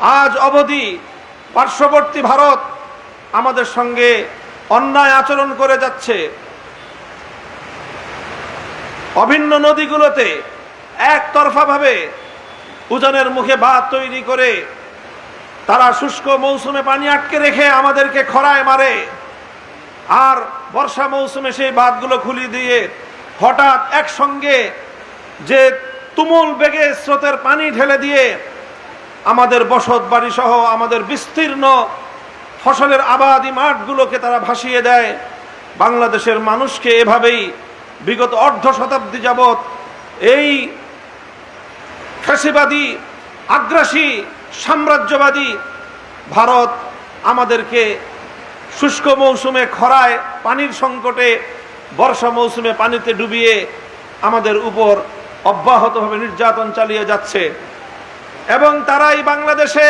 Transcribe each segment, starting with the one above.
আজ অবধি পার্শ্ববর্তী ভারত আমাদের সঙ্গে অন্যায় আচরণ করে যাচ্ছে। অভিন্ন নদীগুলোতে একতরফাভাবে উজানের মুখে বাঁধ তৈরি করে তারা শুষ্ক মৌসুমে পানি আটকে রেখে আমাদেরকে খরায় মারে। আর বর্ষা মৌসুমে সেই বাঁধগুলো খুলি দিয়ে হঠাৎ একসঙ্গে যে তুমুল বেগে স্রোতের পানি ঢেলে দিয়ে আমাদের বসত বাড়ি সহ আমাদের বিস্তীর্ণ ফসলের আবাদি মাঠগুলোকে তারা ভাসিয়ে দেয়। বাংলাদেশের মানুষকে এভাবেই বিগত অর্ধ শতাব্দী যাবৎ এই ফ্যাসিবাদী, আগ্রাসী, সাম্রাজ্যবাদী ভারত আমাদেরকে শুষ্ক মৌসুমে খরায় পানির সংকটে, বর্ষা মৌসুমে পানিতে ডুবিয়ে আমাদের উপর অব্যাহতভাবে নির্যাতন চালিয়ে যাচ্ছে। এবং তারাই বাংলাদেশে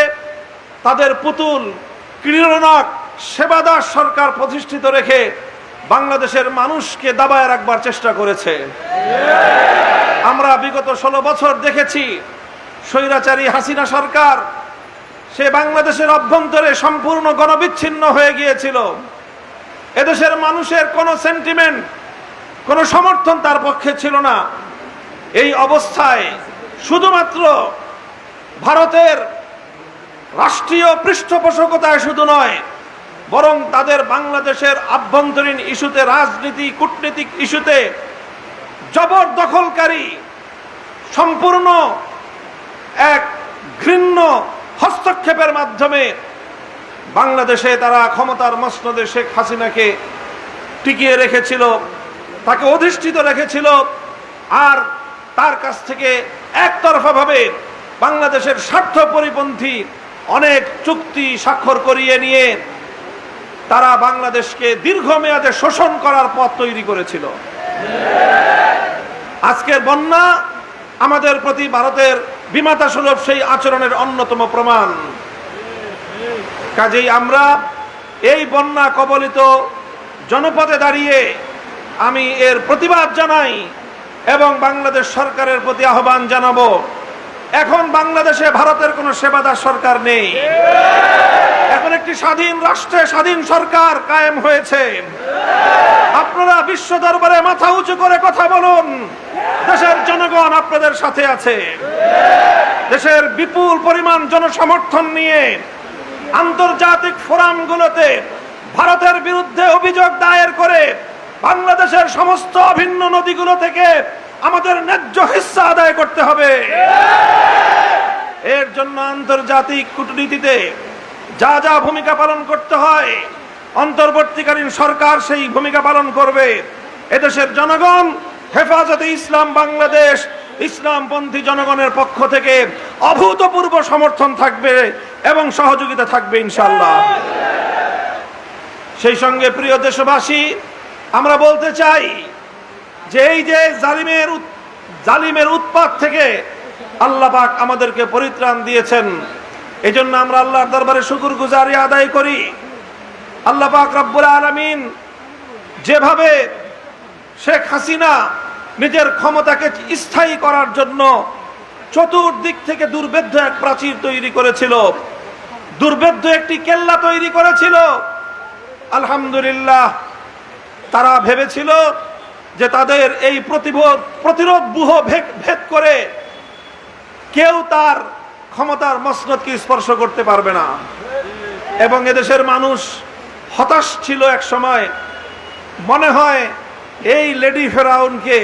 তাদের পুতুল ক্রীড়নক সেবাদাস সরকার প্রতিষ্ঠিত রেখে বাংলাদেশের মানুষকে দাবায় রাখবার চেষ্টা করেছে। আমরা বিগত ষোলো বছর দেখেছি স্বৈরাচারী হাসিনা সরকার সে বাংলাদেশের অভ্যন্তরে সম্পূর্ণ গণবিচ্ছিন্ন হয়ে গিয়েছিল। এদেশের মানুষের কোনো সেন্টিমেন্ট কোনো সমর্থন তার পক্ষে ছিল না। এই অবস্থায় শুধুমাত্র ভারতের রাষ্ট্রীয় পৃষ্ঠপোষকতায় শুধু নয়, বরং তাদের বাংলাদেশের আভ্যন্তরীণ ইস্যুতে, রাজনীতি, কূটনীতিক ইস্যুতে জবরদখলকারী, সম্পূর্ণ এক ঘৃণ্য হস্তক্ষেপের মাধ্যমে বাংলাদেশে তারা ক্ষমতার মসনদে শেখ হাসিনাকে টিকিয়ে রেখেছিল, তাকে অধিষ্ঠিত রেখেছিল, আর তার কাছ থেকে একতরফাভাবে বাংলাদেশের স্বার্থ পরিপন্থী অনেক চুক্তি স্বাক্ষর করিয়ে নিয়ে তারা বাংলাদেশকে দীর্ঘমেয়াদে শোষণ করার পথ তৈরি করেছিল। আজকের বন্যা আমাদের প্রতি ভারতের বিমাতা সুলভ সেই আচরণের অন্যতম প্রমাণ। কাজেই আমরা এই বন্যা কবলিত জনপদে দাঁড়িয়ে আমি এর প্রতিবাদ জানাই এবং বাংলাদেশ সরকারের প্রতি আহ্বান জানাব। এখন বাংলাদেশে ভারতের কোনো সেবাদার সরকার নেই। এখন একটি স্বাধীন রাষ্ট্রে স্বাধীন সরকার কায়েম হয়েছে। আপনারা বিশ্ব দরবারে মাথা উঁচু করে কথা বলুন। দেশের জনগণ আপনাদের সাথে আছে। দেশের বিপুল পরিমাণ জনসমর্থন নিয়ে আন্তর্জাতিক ফোরামগুলোতে ভারতের বিরুদ্ধে অভিযোগ দায়ের করে বাংলাদেশের সমস্ত অভিন্ন নদীগুলো থেকে আমাদের ন্যায্য হিস্সা আদায় করতে হবে। এর জন্য আন্তর্জাতিক কূটনীতিতে যা যা ভূমিকা পালন করতে হয়, অন্তর্বর্তীকালীন সরকার সেই ভূমিকা পালন করবে। এদেশের জনগণ হেফাজতে ইসলাম, বাংলাদেশ, ইসলামপন্থী জনগণের পক্ষ থেকে অভূতপূর্ব সমর্থন থাকবে এবং সহযোগিতা থাকবে ইনশাল্লাহ সেই সঙ্গে প্রিয় দেশবাসী, আমরা বলতে চাই যে এই যে জালিমের জালিমের উৎপাত থেকে আল্লাহ পাক আমাদেরকে পরিত্রাণ দিয়েছেন। এই জন্য আমরা আল্লাহর দরবারে শুকুর গুজারি আদায় করি। আল্লাহ পাক রব্বুল আলমিন যেভাবে শেখ হাসিনা নিজের ক্ষমতাকে স্থায়ী করার জন্য চতুর্দিক থেকে দুর্বেদ্য এক প্রাচীর তৈরি করেছিল দুর্বেদ্য একটি কেল্লা তৈরি করেছিল, আলহামদুলিল্লাহ তারা ভেবেছিল যে তাদের এই প্রতিবোধ প্রতিরোধ বুহ ভেদ করে কেউ তার ক্ষমতার মসনদকে স্পর্শ করতে পারবে না। এবং এদেশের মানুষ হতাশ ছিল এক সময়। মনে হয় এই লেডি ফেরাউনকে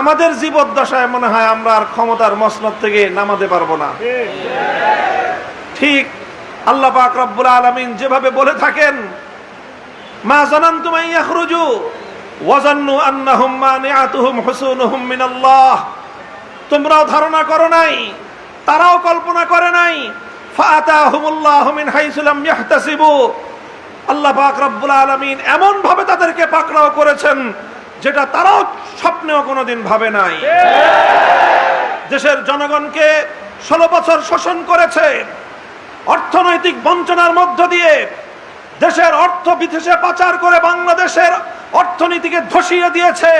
আমাদের জীবদ্দশায় মনে হয় আমরা আর ক্ষমতার মসনদ থেকে নামাতে পারব না। ঠিক আল্লাহ পাক রব্বুল আলামিন যেভাবে বলে থাকেন, মা জানান্তুম আন ইয়াখরুজু ওয়াজান্নু আন্নাহুম মানিআতুহুম হুসুনুহুম মিনাল্লাহ। তোমরাও ধারণা করো নাই, তারাও কল্পনা করে নাই। আল্লাহ পাক আলামিন এমন ভাবে তাদেরকে পাকড়াও করেছেন, যেটা তারাও স্বপ্নেও কোনোদিন ভাবে নাই। দেশের জনগণকে ষোলো বছর শোষণ করেছে, অর্থনৈতিক বঞ্চনার মধ্য দিয়ে দেশের অর্থ বিদেশে পাচার করে বাংলাদেশের অর্থনীতিকে ধসিয়ে দিয়েছে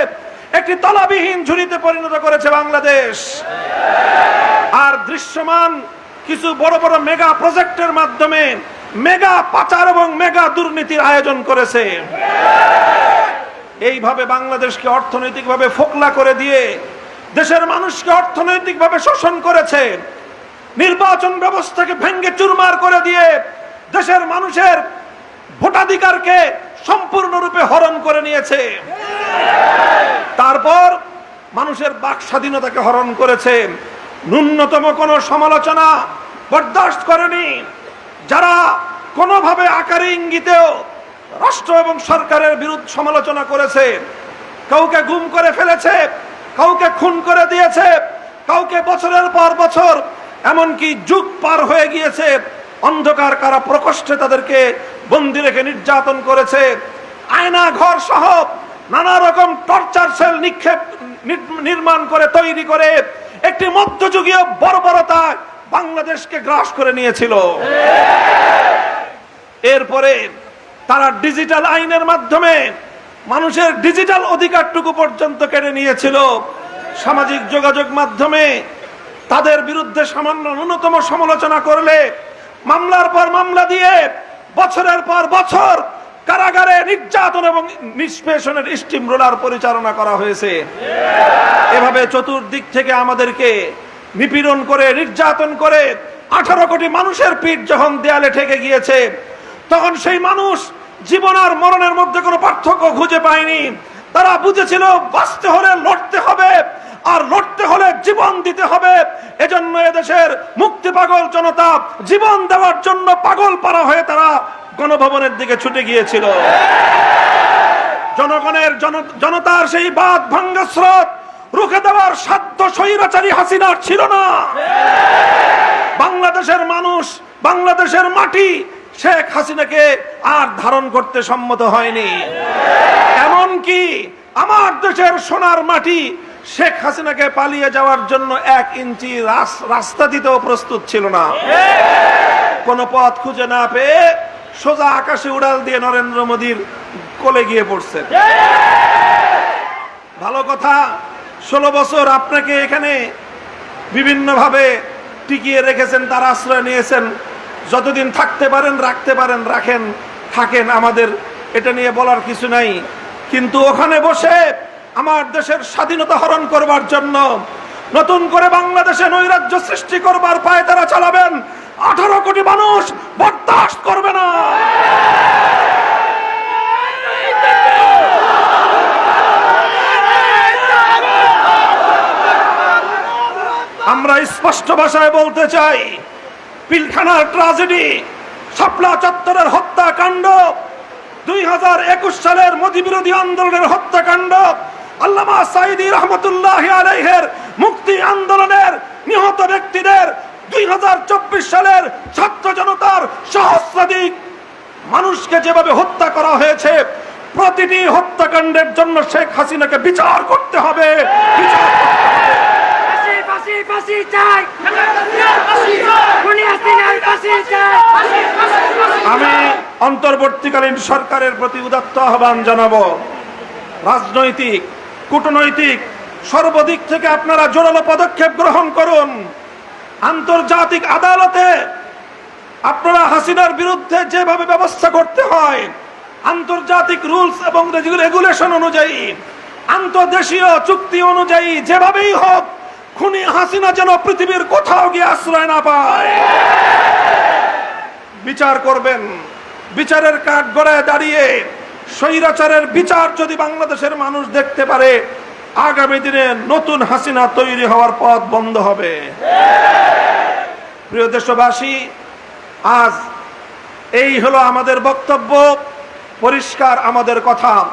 একটি তলাবিহীন ঝুড়িতে পরিণত করেছে বাংলাদেশ। আর দৃশ্যমান কিছু বড় বড় মেগা প্রজেক্টের মাধ্যমে মেগা পাচার এবং মেগা দুর্নীতির আয়োজন করেছে। এইভাবে বাংলাদেশকে অর্থনৈতিকভাবে ফোকলা করে দিয়ে দেশের মানুষকে অর্থনৈতিকভাবে শোষণ করেছে। নির্বাচন ব্যবস্থাকে ভেঙ্গে চুরমার করে দিয়ে দেশের মানুষের ভোটাধিকারকে সম্পূর্ণরূপে হরণ করে নিয়েছে। তারপর মানুষের বাক স্বাধীনতাকে হরণ করেছে। ন্যূনতম কোনো সমালোচনা বরদাস্ত করেনি। যারা কোনোভাবে আকারে ইঙ্গিতেও রাষ্ট্র এবং সরকারের বিরুদ্ধে সমালোচনা করেছে, কাউকে গুম করে ফেলেছে, কাউকে খুন করে দিয়েছে, কাউকে বছরের পর বছর এমনকি যুগ পার হয়ে গিয়েছে অন্ধকার কারা প্রকোষ্ঠে তাদেরকে বন্দি রেখে নির্যাতন করেছে? আয়না, ঘর সহ নানা রকম টর্চার সেল নিক্ষেপ নির্মাণ করে, তৈরি করে একটি মধ্যযুগীয় বর্বরতা বাংলাদেশকে গ্রাস করে নিয়েছিল। এরপরে তারা ডিজিটাল আইনের মাধ্যমে মানুষের ডিজিটাল অধিকারটুকু পর্যন্ত কেড়ে নিয়েছিল। সামাজিক যোগাযোগ মাধ্যমে তাদের বিরুদ্ধে সামান্য ন্যূনতম সমালোচনা করলে মামলার পর মামলা দিয়ে বছরের পর বছর কারাগারে নির্যাতন এবং নিষ্পেষণের স্টিম রোলার পরিচালনা করা হয়েছে। এভাবে চতুর্দিক থেকে আমাদেরকে নিপীড়ন করে, নির্যাতন করে আঠারো কোটি মানুষের পিঠ যখন দেয়ালে ঠেকে গিয়েছে, তখন সেই মানুষ জীবন আর মরণের মধ্যে কোনো পার্থক্য খুঁজে পায়নি। তারা বুঝেছিল বাঁচতে হলে লড়তে হবে আর লড়তে হলে জীবন দিতে হবে। এজন্য এদেশের মুক্তি পাগল জনতা জীবন দেওয়ার জন্য পাগল পারা হয়ে তারা গণভবনের দিকে ছুটে গিয়েছিল। জনগণের জনতার সেই বাদ ভাঙ্গা স্রোত রুখে দেওয়ার সাধ্য স্বৈরাচারী হাসিনার ছিল না। বাংলাদেশের মানুষ, বাংলাদেশের মাটি শেখ হাসিনাকে আর ধারণ করতে সম্মত হয়নি। এমনকি আমার দেশের সোনার মাটি শেখ হাসিনাকে পালিয়ে যাওয়ার জন্য এক ইঞ্চি রাস- রাস্তা দিতেও প্রস্তুত ছিল না। কোন পথ খুঁজে না পেয়ে সোজা আকাশে উড়াল দিয়ে নরেন্দ্র মোদীর কোলে গিয়ে পড়ছে ভালো কথা, ষোলো বছর আপনাকে এখানে বিভিন্নভাবে টিকিয়ে রেখেছেন, তার আশ্রয় নিয়েছেন। যতদিন থাকতে পারেন, রাখতে পারেন, রাখেন, থাকেন। আমাদের এটা নিয়ে বলার কিছু নাই। কিন্তু ওখানে বসে আমার দেশের স্বাধীনতা হরণ করবার জন্য নতুন করে বাংলাদেশে নৈরাজ্য সৃষ্টি করবার পায়ে তারা চালাবেন। আঠারো কোটি মানুষ বরদাস্ত করবে না। আমরা স্পষ্ট ভাষায় বলতে চাই, পিলখানার ট্রাজেডি, শাপলা চত্বরের হত্যাকাণ্ড দুই হাজার একুশ সালের মোদী বিরোধী আন্দোলনের হত্যাকাণ্ড আল্লামা সাইদি রহমতুল্লাহ আলাইহের মুক্তি আন্দোলনের নিহত ব্যক্তিদের দুই হাজার চব্বিশ সালের ছাত্র জনতার সহস্রাধিক মানুষকে যেভাবে হত্যা করা হয়েছে, প্রতিটি হত্যাকাণ্ডের জন্য শেখ হাসিনাকে বিচার করতে হবে। বিচার করতে হবে। ফাঁসি ফাঁসি ফাঁসি চাই খুনি হাসিনার ফাঁসি চাই আমি অন্তর্বর্তীকালীন সরকারের প্রতি উদাত্ত আহ্বান জানাব। রাজনৈতিক, কূটনৈতিক, সর্বদিক থেকে আপনারা জোরালো পদক্ষেপ গ্রহণ করুন। আন্তর্জাতিক আদালতে আপনারা হাসিনার বিরুদ্ধে যেভাবে ব্যবস্থা করতে হয়, আন্তর্জাতিক রুলস এবং রেগুলেশন অনুযায়ী, আন্তর্দেশীয় চুক্তি অনুযায়ী যেভাবেই হোক, খুনি হাসিনা যেন পৃথিবীর কোথাও গিয়ে আশ্রয় না পায়। বিচার করবেন। বিচারের কাঠ গড়ায় দাঁড়িয়ে স্বৈরাচারের বিচার যদি বাংলাদেশের মানুষ দেখতে পারে, আগামী দিনে নতুন হাসিনা তৈরি হওয়ার পথ বন্ধ হবে। প্রিয় দেশবাসী, আজ এই হলো আমাদের বক্তব্য, পরিষ্কার আমাদের কথা।